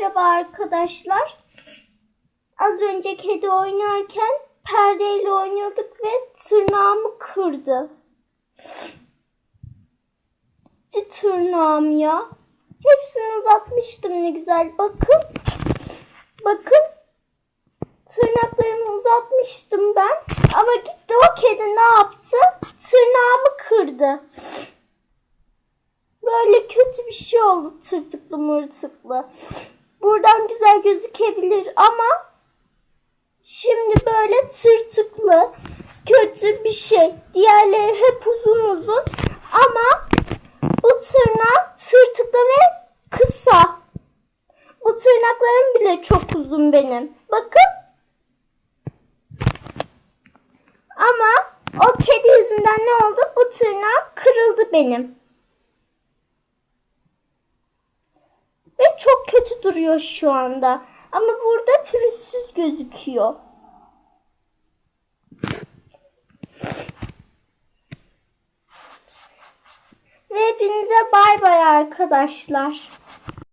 merhaba arkadaşlar. Az önce kedi oynarken perdeyle oynuyorduk ve tırnağımı kırdı. Gitti tırnağım ya. Hepsini uzatmıştım ne güzel. Bakın. Bakın. Tırnaklarımı uzatmıştım ben. Ama gitti o kedi ne yaptı? Tırnağımı kırdı. Böyle kötü bir şey oldu tırtıklı mırtıklı. Buradan güzel gözükebilir ama şimdi böyle tırtıklı kötü bir şey. Diğerleri hep uzun uzun ama bu tırnak tırtıklı ve kısa. Bu tırnaklarım bile çok uzun benim. Bakın. Ama o kedi yüzünden ne oldu? Bu tırnağım kırıldı benim. Ve duruyor şu anda. Ama burada pürüzsüz gözüküyor. Ve hepinize bay bay arkadaşlar.